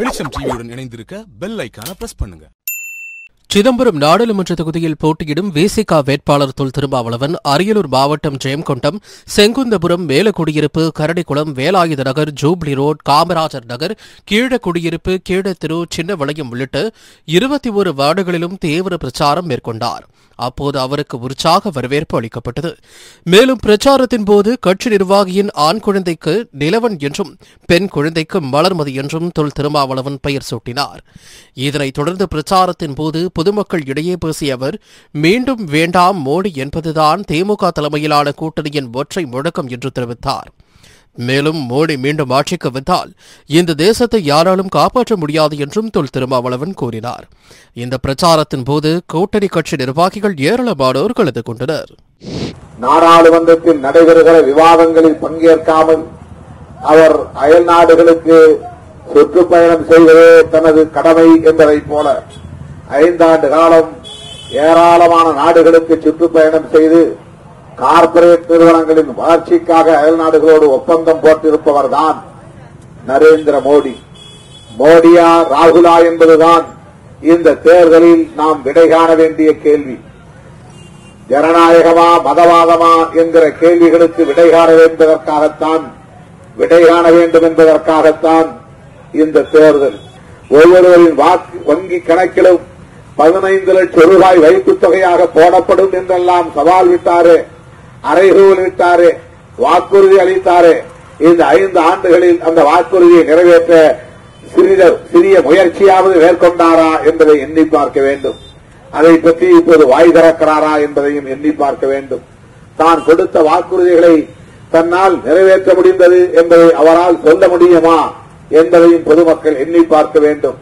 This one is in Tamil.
வெளிச்சம் டிவியுடன் இணைந்திருக்க பெல் ஐக்கான பிரஸ் பண்ணுங்க. சிதம்பரம் நாடாளுமன்ற தொகுதியில் போட்டியிடும் விசிகா வேட்பாளர் தொல் திருமாவளவன் அரியலூர் மாவட்டம் ஜெயங்கொண்டம் செங்குந்தபுரம் மேலக்குடியிருப்பு கரடிக்குளம் வேலாயுத நகர் ஜூப்ளி ரோட் காமராஜர் நகர் கீழக்குடியிருப்பு கீழத்திரு சின்ன வளையம் உள்ளிட்ட இருபத்தி ஒரு வார்டுகளிலும் தீவிர பிரச்சாரம் மேற்கொண்டார். அப்போது அவருக்கு உற்சாக வரவேற்பு அளிக்கப்பட்டது. மேலும் பிரச்சாரத்தின் போது கட்சி நிர்வாகியின் ஆண் குழந்தைக்கு நிலவன் என்றும் பெண் குழந்தைக்கு மலர்மதி என்றும் தொல் திருமாவளவன் பெயர் சூட்டினார். இதனைத் தொடர்ந்து பிரச்சாரத்தின் போது பொதுமக்கள் இடையே பேசிய அவர் மீண்டும் வேண்டாம் மோடி என்பதுதான் திமுக தலைமையிலான கூட்டணியின் ஒற்றை முழக்கம் என்று தெரிவித்தார். மேலும் மோடி மீண்டும் ஆட்சிக்கு வந்தால் இந்த தேசத்தை யாராலும் காப்பாற்ற முடியாது என்றும் தொல் திருமாவளவன் கூறினார். இந்த பிரச்சாரத்தின் போது கூட்டணி கட்சி நிர்வாகிகள் ஏராளமானோர் கலந்து கொண்டனர். நாடாளுமன்றத்தில் நடைபெறுகிற விவாதங்களில் பங்கேற்காமல் அவர் அயல் நாடுகளுக்கு சுற்றுப்பயணம் செய்வதே தனது கடமை என்பதைப் போல ஐந்தாண்டு காலம் ஏராளமான நாடுகளுக்கு சுற்றுப்பயணம் செய்து கார்ப்பரேட் நிறுவனங்களின் வளர்ச்சிக்காக அயல்நாடுகளோடு ஒப்பந்தம் போட்டிருப்பவர்தான் நரேந்திர மோடி. மோடியா ராகுலா என்பதுதான் இந்த தேர்தலில் நாம் விடை காண வேண்டிய கேள்வி. ஜனநாயகமா மதவாதமா என்கிற கேள்விகளுக்கு விடை காண என்பதற்காகத்தான் விடை காண வேண்டும் என்பதற்காகத்தான் இந்த தேர்தல். ஒவ்வொருவரின் வாக்கு வங்கி கணக்கிலும் பதினைந்து லட்சம் ரூபாய் வைப்புத் தொகையாக போடப்படும் என்றெல்லாம் சவால் விட்டாரே. அறைகூவல் விட்டாரே வாக்குறுதி அளித்தாரே. இந்த ஐந்து ஆண்டுகளில் அந்த வாக்குறுதியை நிறைவேற்ற சிறிய சிறிய முயற்சியாவது மேற்கொண்டாரா என்பதை எண்ணி பார்க்க வேண்டும். அதை பற்றி இப்போது வாய் திறக்கிறாரா என்பதையும் எண்ணி பார்க்க வேண்டும். தான் கொடுத்த வாக்குறுதிகளை தன்னால் நிறைவேற்ற முடிந்தது என்பதை அவரால் சொல்ல முடியுமா என்பதையும் பொதுமக்கள் எண்ணி பார்க்க வேண்டும்.